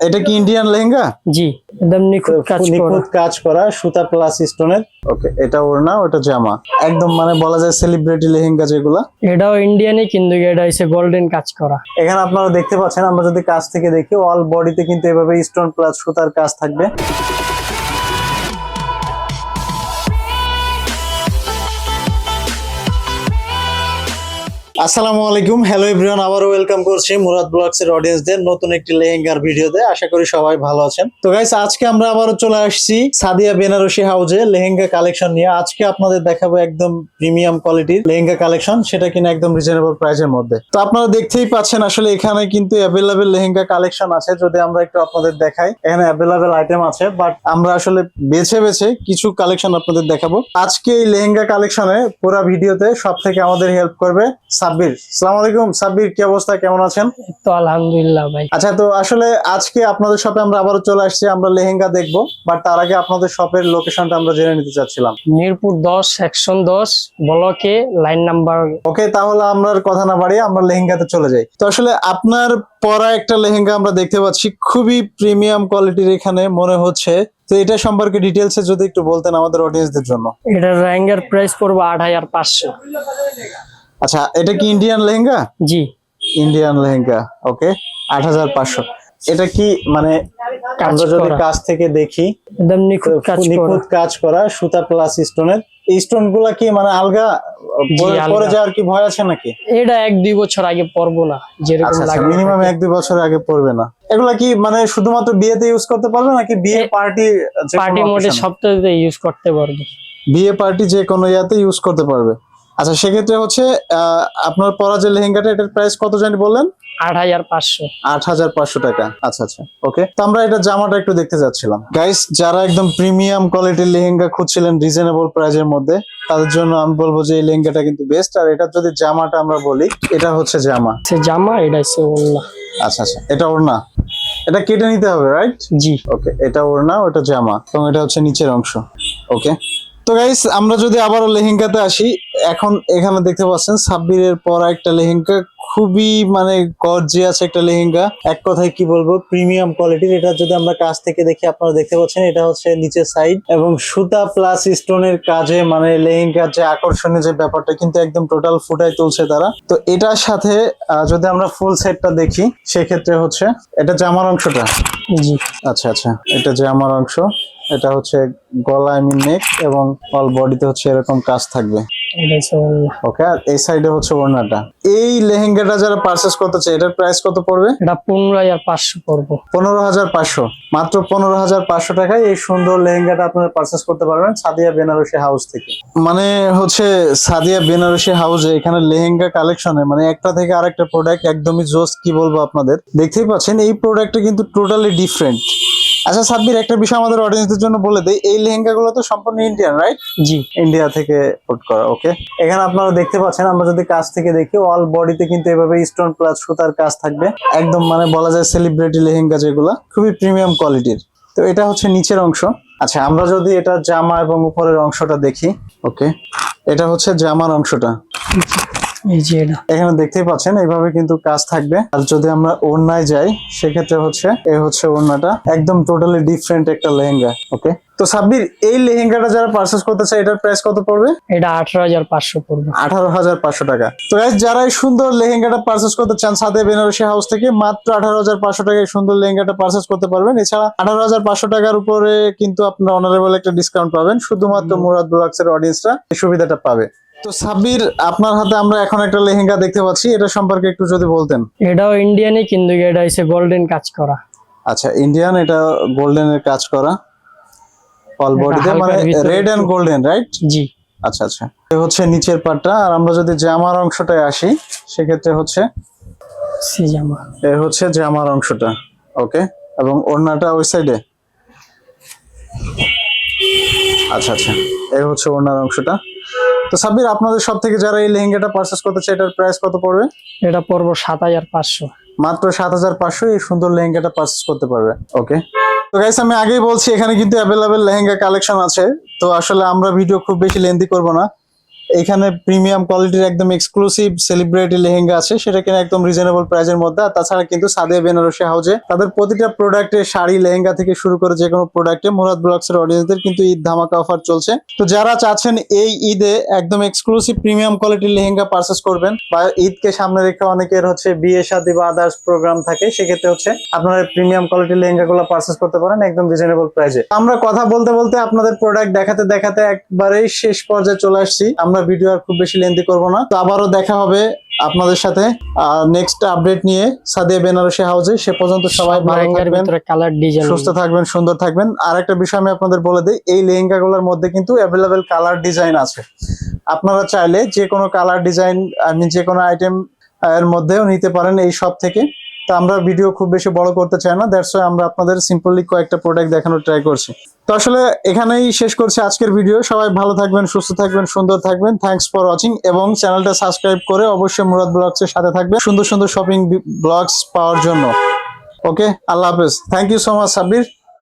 এটা কি ইন্ডিয়ান লেহেঙ্গা? জি একদম নিখুঁত কাজ করা। নিখুঁত কাজ করা সুতা প্লাস স্টোনের ওকে এটা ওড়না ওটা জামা। একদম মানে বলা যায় সেলিব্রিটি লেহেঙ্গা যেগুলো। এটাও ইন্ডিয়ানই কিন্তু এটা হচ্ছে গোল্ডেন কাজ করা। এখানে আপনারা দেখতে পাচ্ছেন আমরা যদি কাজ থেকে দেখি অল বডিতে কিন্তু এভাবে স্টোন প্লাস সুতার কাজ থাকবে। আসসালামু আলাইকুম। হ্যালো এভরিওয়ান আবারও ওয়েলকাম করছি মুরাদ ব্লগস এর অডিয়েন্সদের নতুন একটি লেহেঙ্গার ভিডিওতে। আশা করি সবাই ভালো আছেন। তো গাইস আজকে আমরা আবারও চলে আসছি সাদিয়া বেনারসি হাউজে লেহেঙ্গা কালেকশন নিয়ে। আজকে আপনাদের দেখাবো একদম প্রিমিয়াম কোয়ালিটির লেহেঙ্গা কালেকশন সেটা কিনা একদম রিজনেবল প্রাইসের মধ্যে। তো আপনারা দেখতেই পাচ্ছেন আসলে এখানে কিন্তু অ্যাভেলেবেল লেহেঙ্গা কালেকশন আছে। যদি আমরা একটু আপনাদের দেখাই, এখানে অ্যাভেলেবেল আইটেম আছে বাট আমরা আসলে বেছে বেছে কিছু কালেকশন আপনাদের দেখাবো। আজকে এই লেহেঙ্গা কালেকশনে পুরো ভিডিওতে সব থেকে আমাদের হেল্প করবে সাব্বির। সালাম আলাইকুম সাব্বির কি অবস্থা? কেমন আছেন? তো আলহামদুলিল্লাহ ভাই। আচ্ছা তো আসলে আজকে আপনাদের শপে আমরা আবারও চলে আসছি আমরা লেহেঙ্গা দেখব বাট তার আগে আপনাদের শপের লোকেশনটা আমরা জেনে নিতে চাচ্ছিলাম। মিরপুর দশ সেকশন দশ ব্লকে লাইন নাম্বার ওকে তাহলে আমরা কথা না বাড়িয়ে আমরা লেহেঙ্গাতে চলে যাই। তো আসলে আপনার পরা একটা লেহেঙ্গা আমরা দেখতে পাচ্ছি খুবই প্রিমিয়াম কোয়ালিটির এখানে মনে হচ্ছে। তো এটা সম্পর্কে ডিটেলসে যদি একটু বলতেন আমাদের অডিয়েন্সদের জন্য। এটার র্যাঙ্গের প্রাইস পড়বে আট হাজার পাঁচশো। আচ্ছা এটা কি ইন্ডিয়ান লেহেঙ্গা? জি। ইন্ডিয়ান লেহেঙ্গা ওকে আট হাজার পাঁচশো। এটা কি মানে আমরা যদি কাছ থেকে দেখি একদম নিখুঁত কাজ করা। সুতা প্লাস স্টোনের এই স্টোনগুলা কি মানে আলগা পরে- যাওয়ার কি ভয় আছে নাকি? এটা এক দুই বছর আগে পরবো না যেরকম আচ্ছা লাগে। মিনিমাম এক দুই বছর আগে পড়বে না। এগুলা কি মানে শুধুমাত্র বিয়েতে ইউজ করতে পারবে নাকি বিয়ে পার্টি পার্টি মোডে সপ্তাহে ইউজ করতে পারবে। বিয়ে পার্টি যে কোনো ইয়াতে ইউজ করতে পারবে। আচ্ছা সেক্ষেত্রে হচ্ছে আপনার পরা যে লেহেঙ্গাটা এটার প্রাইস কত জানি বললেন? আট হাজার পাঁচশো। আট হাজার পাঁচশো টাকা। আচ্ছা আচ্ছা ওকে তো আমরা এটা জামাটা একটু দেখতে যাচ্ছিলাম। গাইস যারা একদম প্রিমিয়াম কোয়ালিটির লেহেঙ্গা খুঁজছিলেন রিজনেবল প্রাইজের মধ্যে তাদের জন্য আমি বলব যে এই লেহেঙ্গাটা কিন্তু বেস্ট আর এটা যদি জামাটা আমরা বলি এটা হচ্ছে জামা। জামা এটা হচ্ছে ওড়না। আচ্ছা আচ্ছা এটা ওড়না। এটা কেটে নিতে হবে রাইট জি। ওকে এটা ওড়না ওটা জামা। এবং এটা হচ্ছে নিচের অংশ। ওকে তো গাইস আমরা যদি আবারও লেহেঙ্গাতে আসি এখন এখানে দেখতে পাচ্ছেন সাব্বিরের পর একটা লেহেঙ্গা খুবই মানে গর্জিয়াস একটা লেহেঙ্গা। এক কথায় কি বলব প্রিমিয়াম কোয়ালিটির এটা যদি আমরা কাছ থেকে দেখি আপনারা দেখতে পাচ্ছেন এটা হচ্ছে নিচে সাইড এবং সুতা প্লাস স্টোনের কাজে মানে লেহেঙ্গার যে আকর্ষণীয় যে ব্যাপারটা কিন্তু একদম টোটাল ফুটাই তুলছে তারা। তো এটার সাথে যদি আমরা ফুল সেটটা দেখি সেক্ষেত্রে হচ্ছে এটা জামার অংশটা? জি। আচ্ছা আচ্ছা। এটা জামার অংশ এটা হচ্ছে গলা আই মিন নেক এবং অল বডিতে হচ্ছে এরকম কাজ থাকবে। ওকে এই সাইডে হচ্ছে ওড়নাটা। এই লেহেঙ্গাটা যারা পারচেস করতে চায় এটার প্রাইস কত পড়বে? এটা পনেরো হাজার পাঁচশো পড়ব। পনেরো হাজার পাঁচশো। মাত্র পনেরো হাজার পাঁচশো টাকায় এই সুন্দর লেহেঙ্গাটা আপনারা পারচেস করতে পারবেন সাদিয়া বেনারসি হাউস থেকে। মানে হচ্ছে সাদিয়া বেনারসি হাউসে এখানে লেহেঙ্গা কালেকশনে মানে একটা থেকে আরেকটা প্রোডাক্ট একদমই জোস কি বলব আপনাদের দেখতেই পাচ্ছেন এই প্রোডাক্টটা কিন্তু টোটালি ডিফারেন্ট আচ্ছা সাব্বির একটা বিষয় আমাদের অডিয়েন্সদের জন্য বলে দেই। এই লেহেঙ্গাগুলো তো সম্পূর্ণ ইন্ডিয়ান রাইট জি। ইন্ডিয়া থেকে পোর্ট করা ওকে এখানে আপনারা দেখতে পাচ্ছেন আমরা যদি কাছ থেকে দেখি অল বডিতে কিন্তু এভাবে স্টোন প্লাস সুতার কাজ থাকবে। একদম মানে বলা যায় সেলিব্রিটি লেহেঙ্গা যেগুলা খুবই প্রিমিয়াম কোয়ালিটির তো এটা হচ্ছে নিচের অংশ। আচ্ছা আমরা যদি এটা জামা এবং উপরের অংশটা দেখি ওকে এটা হচ্ছে জামার অংশটা। এই যে এটা। এখানে দেখতেই পাচ্ছেন এইভাবে কিন্তু কাজ থাকবে। আর যদি আমরা ওড়নায় যাই সেক্ষেত্রে হচ্ছে এই হচ্ছে ওড়নাটা। একদম টোটালি ডিফারেন্ট একটা লেহেঙ্গা ওকে তো সাব্বির এই লেহেঙ্গাটা যারা পারচেস করতে চায় এটার প্রাইস কত পড়বে? এটা আঠারো হাজার পাঁচশো পড়বে। আঠারো হাজার পাঁচশো টাকা। তো যারা এই সুন্দর লেহেঙ্গাটা পারচেস করতে চান সাদে বেনারসি হাউস থেকে মাত্র আঠারো হাজার পাঁচশো টাকায় সুন্দর লেহেঙ্গাটা পারচেস করতে পারবেন। এছাড়া আঠারো হাজার পাঁচশো টাকার উপরে কিন্তু আপনার অনারেবল একটা ডিসকাউন্ট পাবেন। শুধুমাত্র মুরাদ ব্লগস এর অডিয়েন্সরা এই সুবিধাটা পাবে। তো সাব্বির আপনার হাতে আমরা এখন একটা লেহেঙ্গা দেখতে পাচ্ছি এটা সম্পর্কে একটু যদি বলতেন। এটাও ইন্ডিয়ানই কিন্তু এটা হচ্ছে গোল্ডেন কাজ করা। আচ্ছা ইন্ডিয়ান এটা গোল্ডেন এর কাজ করা। অল এটা বডিতে মানে রেড এন্ড গোল্ডেন রাইট জি। আচ্ছা আচ্ছা। এ হচ্ছে নিচের পাটটা আর আমরা যদি জামার অংশটায় আসি সেক্ষেত্রে হচ্ছে সে জামা। এ হচ্ছে জামার অংশটা ওকে এবং ওড়নাটা ওই সাইডে আচ্ছা আচ্ছা। এ হচ্ছে ওড়নার অংশটা। তো সাব্বির আপনাদের সব থেকে যারা এই লেহেঙ্গাটা পারচেস করতে চায় এটার প্রাইস কত পড়বে? এটা পড়ব সাত হাজার পাঁচশো। মাত্র সাত হাজার পাঁচশো এই সুন্দর লেহেঙ্গাটা পারচেস করতে পারবে ওকে তো গাইস আমি আগেই বলছি এখানে কিন্তু অ্যাভেলেবেল লেহেঙ্গা কালেকশন আছে। তো আসলে আমরা ভিডিও খুব বেশি লেন্দি করব না। এখানে প্রিমিয়াম কোয়ালিটির একদম এক্সক্লুসিভ সেলিব্রিটি লেহেঙ্গা আছে, সেটা কিনা একদম রিজনেবল প্রাইসের মধ্যে। আর তাছাড়া কিন্তু সাদিয়া বেনারসি হাউজে তাদের প্রতিটা প্রোডাক্টে শাড়ি, লেহেঙ্গা থেকে শুরু করে যে কোনো প্রোডাক্টে মুরাদ ব্লগস এর অডিয়েন্সদের কিন্তু ঈদ ধামাকা অফার চলছে। তো যারা চাচ্ছেন এই ঈদে একদম এক্সক্লুসিভ প্রিমিয়াম কোয়ালিটির লেহেঙ্গা পারচেস করবেন বা ঈদকে সামনে রেখে অনেকের হচ্ছে বিয়ে শাদী বা আদার্স প্রোগ্রাম থাকে, সেক্ষেত্রে হচ্ছে আপনারা প্রিমিয়াম কোয়ালিটির লেহেঙ্গা গুলো পারচেস করতে পারেন একদম রিজনেবল প্রাইসে আমরা কথা বলতে বলতে আপনাদের প্রোডাক্ট দেখাতে দেখাতে একবারেই শেষ পর্যায়ে চলে আসছি। আমরা ভিডিও আর খুব বেশি লেন্দি করব না। তো আবারও দেখা হবে আপনাদের সাথে। নেক্সট আপডেট নিয়ে সাদিয়া বেনারসি হাউসে সে পর্যন্ত সবাই ভালো লেহেঙ্গার থাকবেন কালার ডিজাইন সুস্থ থাকবেন সুন্দর থাকবেন। আর একটা বিষয় আমি আপনাদের বলে দিই এই লেহেঙ্গা গুলোর মধ্যে কিন্তু অ্যাভেলেবেল কালার ডিজাইন আছে। আপনারা চাইলে যে কোনো কালার ডিজাইন আমি যে কোনো আইটেম এর মধ্যেও নিতে পারেন এই সব থেকে। তো আমরা ভিডিও খুব বেশি বড় করতে চাই না দ্যাটস ওয়াই আমরা আপনাদের সিম্পলি কয়েকটা প্রোডাক্ট দেখানোর ট্রাই করছি। তো আসলে এখানেই শেষ করছি আজকের ভিডিও সবাই ভালো থাকবেন, সুস্থ থাকবেন, সুন্দর থাকবেন। থ্যাংকস ফর ওয়াচিং এবং চ্যানেলটা সাবস্ক্রাইব করে অবশ্যই মুরাদ ব্লগস এর সাথে থাকবেন। সুন্দর সুন্দর শপিং ব্লগস পাওয়ার জন্য। ওকে আল্লাহ হাফেজ। Thank you so much Sabbir.